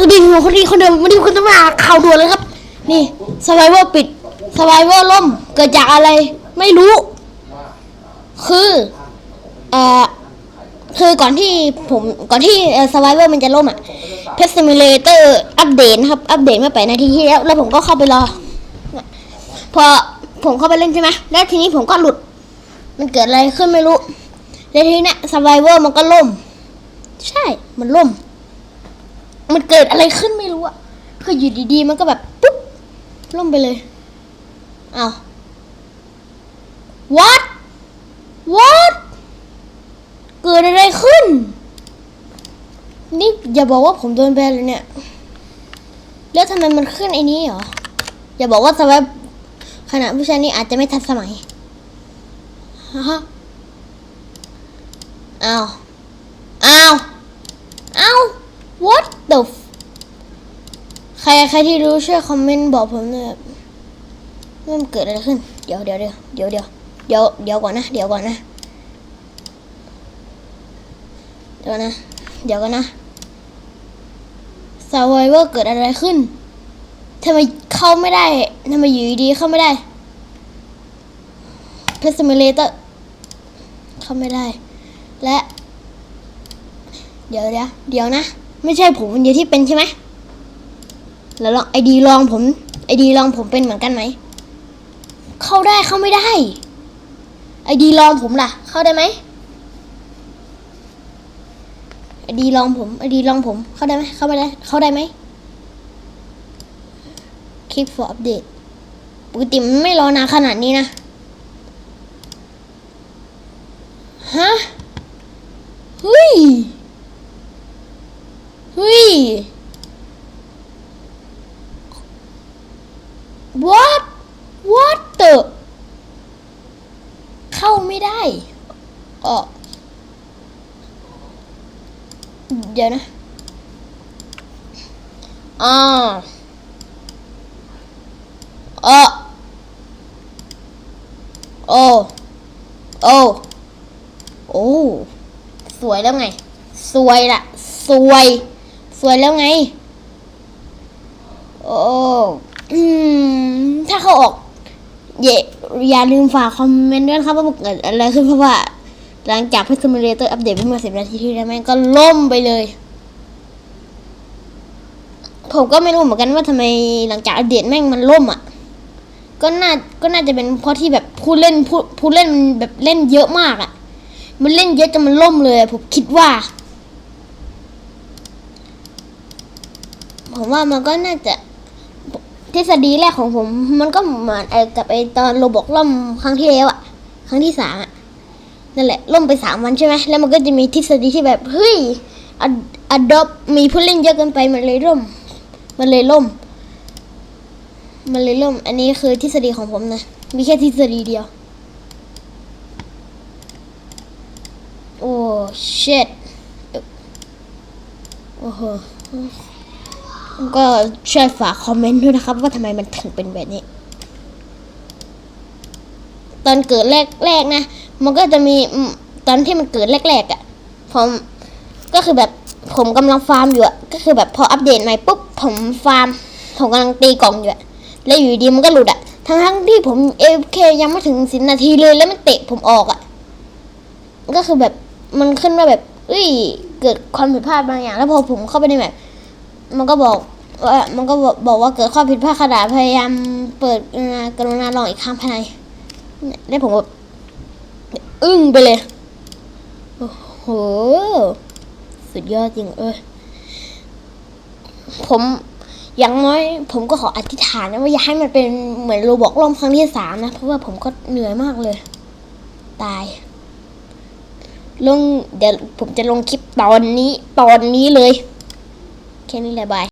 สวัสดีผมคนดีคนเดิมวันนี้คุณจะมาข่าวด่วนเลยครับ นี่สไ i เวอร์ปิดสไ i เวอร์ล่มเกิดจากอะไรไม่รู้ คือเอ่อคือก่อนที่ผมก่อนที่สไ i เวอร์มันจะล่มอะเพสซิมิเลเตอร์อัปเดตนะครับ อัปเดตมาแปดนาทีที่แล้ว แล้วผมก็เข้าไปรอ พอผมเข้าไปเล่นใช่ไหมแล้วทีนี้ผมก็หลุด มันเกิดอะไรขึ้นไม่รู้ แล้วทีนี้สไ i เวอร์มันก็ล่ม ใช่มันล่ม มันเกิดอะไรขึ้นไม่รู้อะคืออยู่ดีๆ มันก็แบบปุ๊บล่มไปเลยอ้าว what what เกิดอะไรขึ้น นี่อย่าบอกว่าผมโดนแบนเลยเนี่ย แล้วทำไมมันขึ้นไอ้นี้เหรอ อย่าบอกว่าสวัสขณะผู้ชายนี่อาจจะไม่ทันสมัยฮะอ้าว อ้าว what the f ใค รใครที่รู้ช่วยคอมเมนต์บอกผมหน่อยครับว่ามันเกิดอะไรขึ้น เดี๋ยวเดี๋ยวเดี๋ยวเดี๋ยวเดี๋ยวเดี๋ยวเดี๋ยวก่อนนะ เดี๋ยวก่อนนะ เดี๋ยวนะ เดี๋ยวก่อนนะ s u r v i v o r เกิดอะไรขึ้นทำไมเข้าไม่ได้ทำไมอยู่ดีๆเข้าไม่ได้ p e s s i m i l a t o r เข้าไม่ได้ และ เดี๋ยวเดี๋ยวเดี๋ยวนะ ไม่ใช่ผมคนเดียวที่เป็นใช่ไหม แล้วลองไอดีลองผมไอดีลองผมเป็นเหมือนกันไหม เข้าได้เข้าไม่ได้ ไอดีลองผมล่ะ เข้าได้ไหมไอดีลองผมไอดีลองผม เข้าได้ไหมเข้าไม่ได้เข้าได้ไหม Click for update ปกติมันไม่รอนานขนาดนี้นะ ฮะเฮ้ยเฮ้ย what what the เข้า ไม่ได้อ๋อเดี๋ยวนะอ่าอ๋อโอ โอ้โอ้ สวยแล้วไง สวยละ สวย สวยแล้วไง โอ้ อืม ถ้าเขาออก เย่ อย่าลืมฝากคอมเมนต์ด้วยนะครับว่ามันเกิดอะไรขึ้นเพราะว่า หลังจากพิซซิมิเลเตอร์อัปเดตเมื่อสิบนาทีที่แล้วแม่งก็ล่มไปเลย ผมก็ไม่รู้เหมือนกันว่าทำไมหลังจากอัปเดตแม่งมันล่มอะ ก็น่าก็น่าจะเป็นเพราะที่แบบผู้เล่นผู้ผู้เล่นมันแบบเล่นเยอะมากอะ มันเล่นเยอะจนมันล่มเลยผมคิดว่าผมว่ามันก็น่าจะ ทฤษฎีแรกของผม มันก็เหมือนไอ้กับไอ้ตอนโรบอกล่มครั้งที่แล้วอะครั้งที่สามอะนั่นแหละล่มไปสามวันใช่ไหมแล้วมันก็จะมีทฤษฎีที่แบบเฮ้ยอดอปมีผู้เล่นเยอะเกินไปมันเลยล่ม มันเลยล่ม มันเลยล่ม อันนี้คือทฤษฎีของผมนะ มีแค่ทฤษฎีเดียว โอ้ shit โอ้โห ก็ช่วยฝากคอมเมนต์ด้วยนะครับ ว่าทำไมมันถึงเป็นแบบนี้ ตอนเกิดแรกแรกๆนะ มันก็จะมีตอนที่มันเกิดแรกๆอะ่ะผมก็คือแบบผมกำลังฟาร์มอยู่อะก็คือแบบพออัปเดตใหม่ปุ๊บผมฟาร์มผมกำลังตีกล่องอยู่อะแล้วอยู่ดีมันก็หลุดอะทั้งทั้งๆที่ผมเอฟเคยังไม่ถึงสิบนาทีเลยแล้วมันเตะผมออกอะก็คือแบบมันขึ้นมาแบบเอ้ยเกิดความผิดพลาดบางอย่าง แล้วพอผมเข้าไปในแบบ มันก็บอกว่ามันก็บอกว่าเกิดข้อผิดพลาดขนาดพยายามเปิดกรุณากรุณาลองอีกครั้งภายในเนี่ยแล้ผมอึ้งไปเลย โอ้โห สุดยอดจริงเอ้ยผมอย่างน้อย ผมก็ขออธิษฐานนะว่าอย่าให้มันเป็นเหมือนโรบอกล่มครั้งที่สามนะ เพราะว่าผมก็เหนื่อยมากเลย ตาย ลงเดี๋ยวผมจะลงคลิปตอนนี้ตอนนี้เลย Kendine bay.